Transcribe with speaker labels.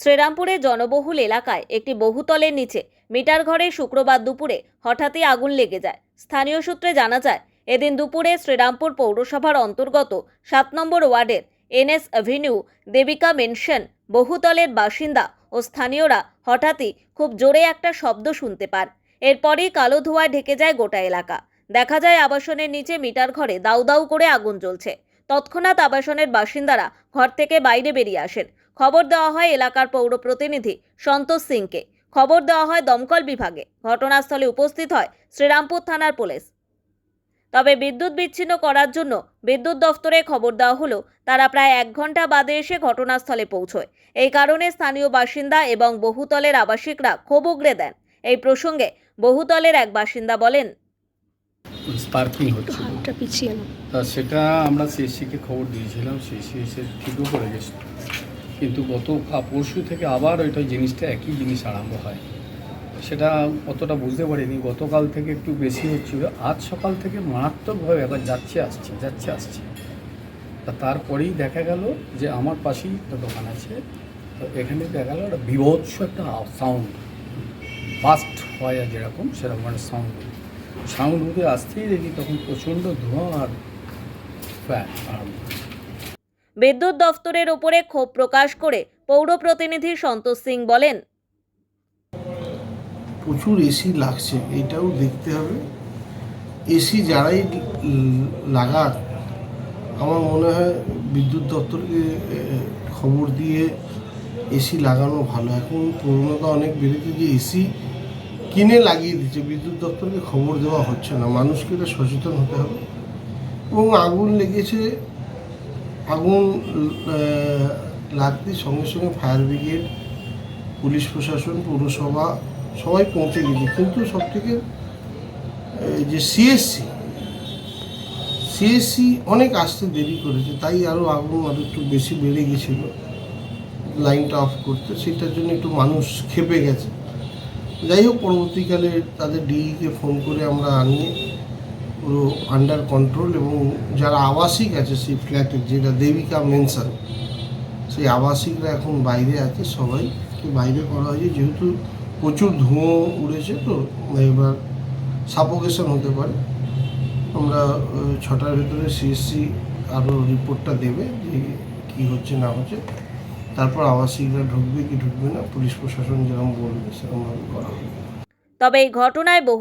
Speaker 1: শ্রীরামপুরের জনবহুল এলাকায় একটি বহুতলের নিচে মিটার ঘরে শুক্রবার দুপুরে হঠাৎই আগুন লেগে যায়। স্থানীয় সূত্রে জানা যায়, এদিন দুপুরে শ্রীরামপুর পৌরসভার অন্তর্গত সাত নম্বর ওয়ার্ডের এনএস অ্যাভিনিউ, দেবিকা মেনশন, বহুতলের বাসিন্দা ও স্থানীয়রা হঠাৎই খুব জোরে একটা শব্দ শুনতে পান। এরপরেই কালো ধোঁয়ায় ঢেকে যায় গোটা এলাকা। দেখা যায় আবাসনের নিচে মিটার ঘরে দাউ দাউ করে আগুন জ্বলছে। তৎক্ষণাৎ আবাসনের বাসিন্দারা ঘর থেকে বাইরে বেরিয়ে আসেন। খবর দেওয়া হয় এলাকার পৌর প্রতিনিধি সন্তোষ সিংকে। খবর দেওয়া হয় দমকল বিভাগে। ঘটনাস্থলে উপস্থিত হয় শ্রীরামপুর থানার পুলিশ। তবে বিদ্যুৎ বিচ্ছিন্ন করার জন্য বিদ্যুৎ দফতরে খবর দেওয়া হলো তারা প্রায় এক ঘণ্টা বাদে এসে ঘটনাস্থলে পৌঁছয়। এই কারণে স্থানীয় বাসিন্দা এবং বহুতলের আবাসিকরা ক্ষোভ উগড়ে দেন। এই প্রসঙ্গে বহুতলের এক বাসিন্দা বলেন
Speaker 2: স্পার্কিং হচ্ছে। সেটা আমরা সিএসসিকে খবর দিয়েছিলাম সিএসসি এসে ঠিকও করে গেছে। কিন্তু গত পরশু থেকে আবার ওইটা জিনিসটা একই জিনিস আরম্ভ হয়। সেটা অতটা বুঝতে পারিনি। গতকাল থেকে একটু বেশি হচ্ছিল আজ সকাল থেকে মারাত্মকভাবে একবার যাচ্ছে, আসছে যাচ্ছে, আসছে। তা তারপরেই দেখা গেল যে আমার পাশেই একটা দোকান আছে। তো এখানে দেখা গেল একটা বিভৎস একটা সাউন্ড ফাস্ট হয় যেরকম, সেরকম একটা সাউন্ড সাউন্ড উঠে আসতেই দেখি তখন প্রচণ্ড ধোঁয়া আর ফ্যান আরম্ভ
Speaker 1: বিদ্যুৎ দফতরের উপরে ক্ষোভ প্রকাশ করে পৌর প্রতিনিধি সন্তোষ সিং বলেন,
Speaker 3: প্রচুর এসি লাগছে, এটাও দেখতে হবে। এসি যারাই লাগাক, আমার মনে হয় বিদ্যুৎ দপ্তরকে খবর দিয়ে এসি লাগানো ভালো। এখন প্রবণতা অনেক বেড়েছে যে এসি কিনে লাগিয়ে দিচ্ছে, বিদ্যুৎ দপ্তরকে খবর দেওয়া হচ্ছে না। মানুষকে এটা সচেতন হতে হবে। এবং আগুন লেগেছে আগুন লাগতে সঙ্গে সঙ্গে ফায়ার ব্রিগেড, পুলিশ প্রশাসন, পৌরসভা সবাই পৌঁছে গেছে। কিন্তু সব থেকে যে সিএসসি সিএসসি অনেক আসতে দেরি করেছে, তাই আরও আগুন আরও একটু বেশি বেড়ে গেছিল, লাইনটা অফ করতে। সেটার জন্য একটু মানুষ খেপে গেছে। যাই হোক, পরবর্তীকালে তাদের ডিইকে ফোন করে আমরা আনিয়ে পুরো আন্ডার কন্ট্রোল এবং যারা আবাসিক আছে সেই ফ্ল্যাটের যেটা দেবিকা মেনশন সেই আবাসিকরা এখন বাইরে আছে, সবাইকে বাইরে করা হয়েছে। যেহেতু প্রচুর ধুঁয়ো উড়েছে তো, এবার সাপোকেশন হতে পারে। আমরা ছটার ভেতরে সিএসসি আরও রিপোর্টটা দেবে যে কী হচ্ছে, না হচ্ছে। তারপর আবাসিকরা ঢুকবে কি ঢুকবে না, পুলিশ প্রশাসন যেরকম বলবে সেরকমভাবে করা হবে।
Speaker 1: তবে এই ঘটনায় বহু